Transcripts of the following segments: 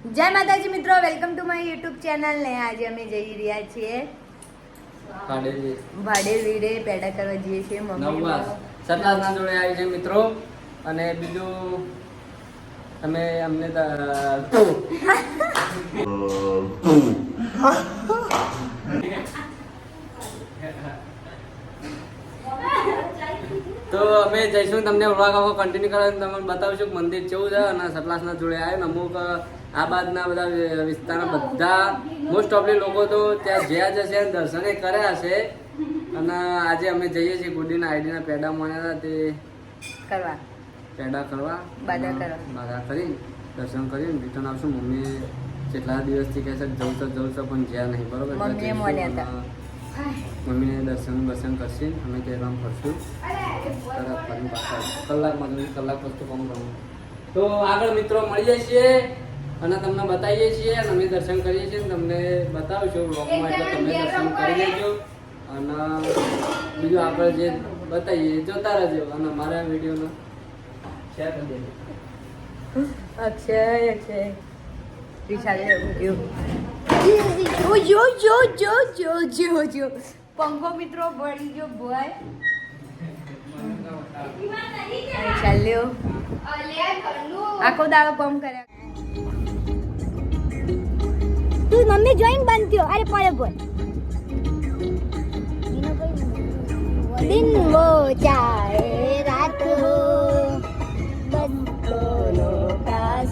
જય માતાજી મિત્રો welcome to my YouTube channel ને આજે અમે જઈ રહ્યા છીએ. ભાડે વીડે પેડા કરવા જઈએ છીએ મમ્મી સતલાસના જોડે આવી છે મિત્રો. અને બીજું અમે અમને તો અમે જઈશું તમને વ્લોગ આખો કન્ટિન્યુ કરવા તમને બતાવશું કે મંદિર કેવું છે અને સતલાસના જોડે આવે અમુક આ બાદના બધા વિસ્તારના બધા મોસ્ટ ઓફલી લોકો તો ત્યાં જ્યાં જશે અને દર્શને કર્યા હશે અને આજે અમે જઈએ છીએ ગુડીના આઈડીના પેડા મળ્યા હતા તે કરવા. પેડા કરવા. બાધા કરવા. બાધા કરી દર્શન કરીને રિટર્ન આવશું મમ્મી કેટલા દિવસથી કહે છે જવું છે જવું છે પણ જ્યાં નહીં. બરોબર? મમ્મીને દર્શન દર્શન કરશે. અમે કહેવામાં ફરશું તરત ફરી પાછા કલાકમાં કલાક વસ્તુ કામ કરવું તો આગળ મિત્રો મળીએ છીએ. અને તમને બતાવીએ છીએ અને અમે દર્શન કરીએ છીએ તમને બતાવશું બ્લોગમાં એટલે તમે દર્શન કરી લેજો. અને બીજું આપણે જે બતાવીએ જોતા રહેજો. અને અમારા વિડીયોનો શેર કરી દેજો. અક્ષય અક્ષય. વિશાલે જો જો જો જો જો જો જો પંખો મિત્રો પડી ગયો બોય ચાલ્યો આખો દાડો પંપ કર્યા. પછી મમ્મી જોઈન બંધ થયો. અરે પડે બોલ. દિન વો ચાહે રાત હો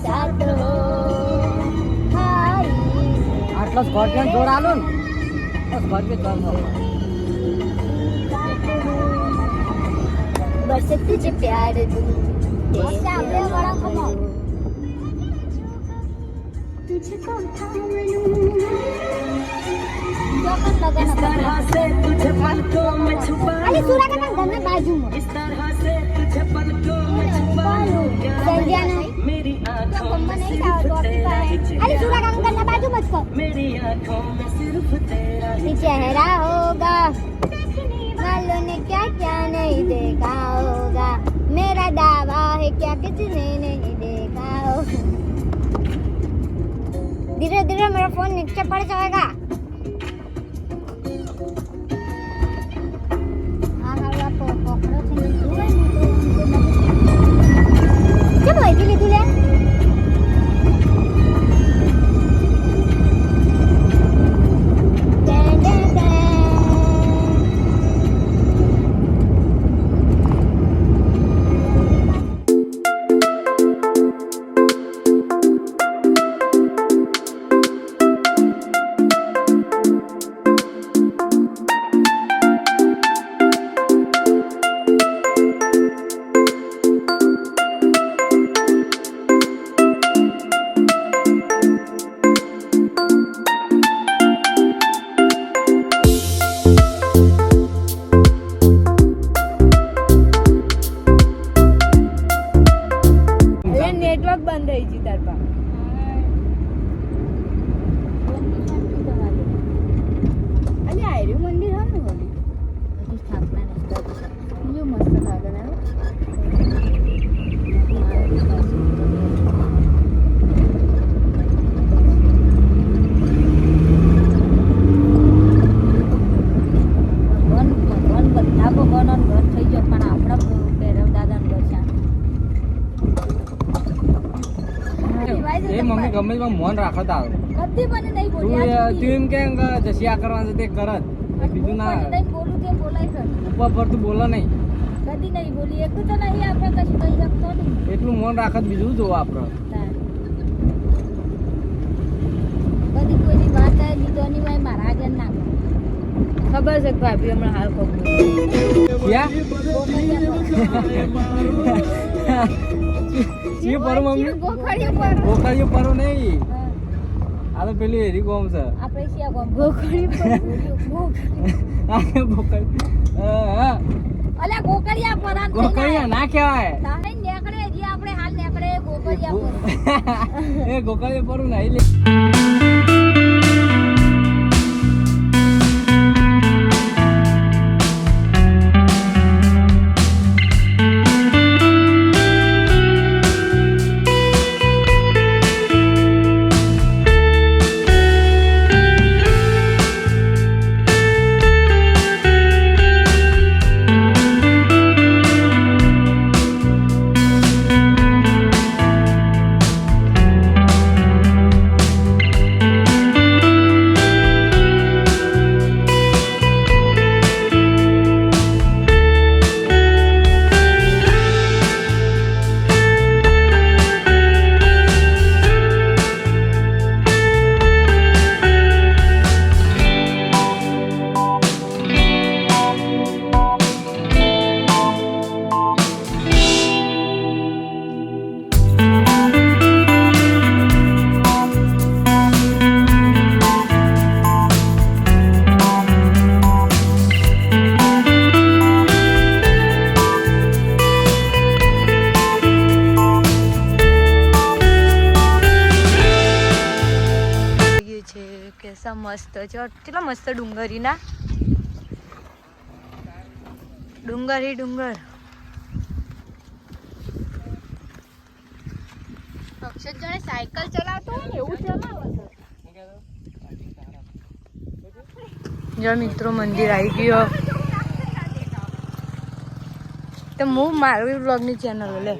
સાથ હો. આટલો સ્કોર્પિયન જોડ ને. સ્કોર્પિયન જોડ बरसे तुझे प्यार दूं तुझको थाम लूं तो तो चेहरा होगा। मालूम ने क्या क्या नहीं देखा होगा। मेरा दावा है क्या किसी ने नहीं देखा होगा। धीरे धीरे मेरा फ़ोन नीचे पड़ जाएगा। Или гуляли? ગમે તેમાં મોન રાખો તાર કદી મને નહીં તું એમ કેમ કે જશિયા કરવાનું તે કરત. બીજું ના. બોલું કે બોલાય છે ઉપર પર તું બોલો નહીં. કદી નહીં બોલી એક તો નહીં આપણે કશું કહી શકતો નહીં. એટલું મોન રાખત બીજું જોવું આપણે કદી કોઈની વાત આવે બીજોની હોય મારા આગળ ના ખબર છે ભાભી હમણાં હાલ કોક મમ્મી ગોખડીઓ પર. નહીં. આ તો પેલી હેરી ગોમ છે. આપણે શિયા ગામ ગોખડી પર. આ હા અલ્યા ગોકળિયા પરાન થઈને ના કહેવાય. તારે નેકળે જે આપણે હાલ નેકળે એ ગોકળિયા પર. એ પરું નહીં લે. મસ્ત છે કેટલા મસ્ત ડુંગર ના ડુંગર હી ડુંગર. અક્ષર જાણે સાયકલ ચલાવતો હોય ને એવું ચલાવે જો મિત્રો મંદિર આવી ગયો. તો હું મારું બ્લોગની ચેનલ લે.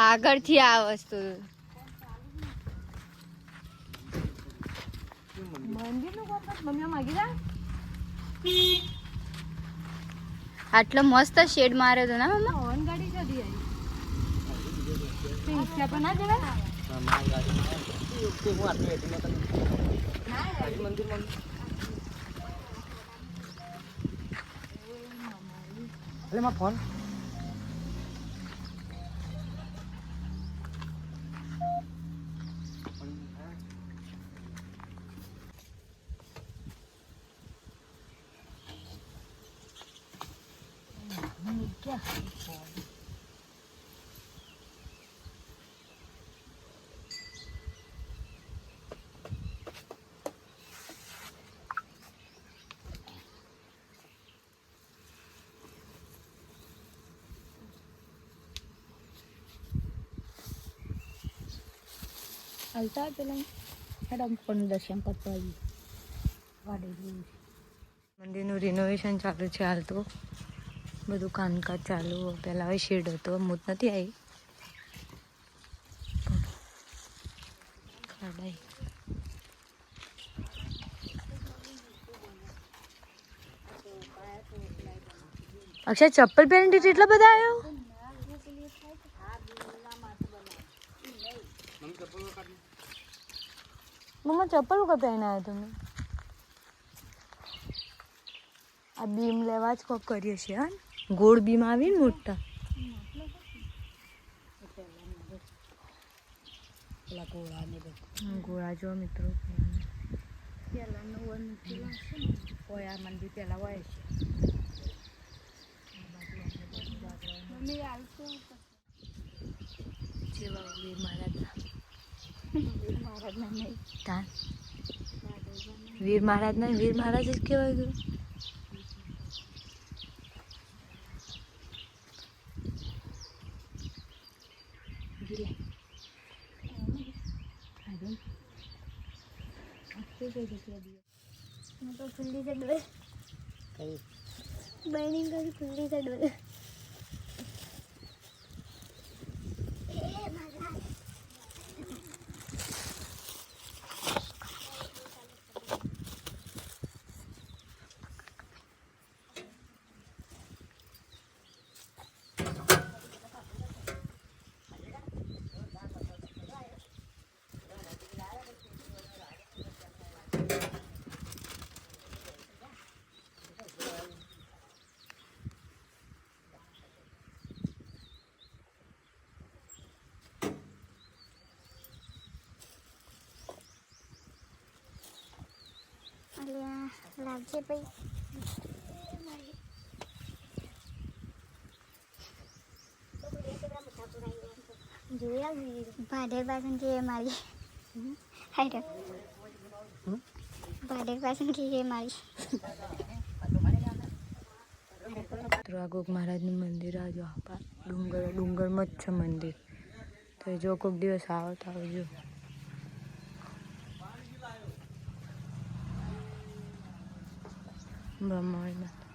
આગળથી આ વસ્તુ. આટલો મસ્ત શેડ માર્યો હતો ના મમ્મા? હોર્ન ગાડી જતી આવી ઈચ્છા પણ ના જવાય? અરે માં ફોન. હાલતા પેલા મેડમ પણ દર્શન કરતા આવી મંદિરનું રિનોવેશન ચાલુ છે હાલ તો. બધું કામકાજ ચાલુ પહેલાં હવે શેડ હતો મૂત નથી આવી ખડાઈ. અક્ષય, ચપ્પલ પહેરીને એટલા બધા આવ્યો મમ્મા, ચપ્પલ કા પહેરીને આવ્યો તમે? આ બીમ લેવા જ કોક કરીએ છીએ હા ગોળ બીમ આવી ને મોટા. પેલા ગોળા ને જો મિત્રો. પેલા છે ને હોય આ મંદિર પહેલાં હોય છે વીર વીર મહારાજના વીર મહારાજ જ કહેવાય ગયું તો ખુલ્લી છે ડોલ. બર્નિંગ કરી ખુલ્લી છે ડોલ. અલ્યા લાગશે પઈ જોયા ભાડેર પાસન કે મારી હાઈટ ભાડેર પાસન કે મારી કોક મહારાજનું મંદિર આ જો આપા ડુંગર ડુંગરમાં જ છે મંદિર. તો જો કોઈક દિવસ આવો તો આવજો. Vamos, irmã.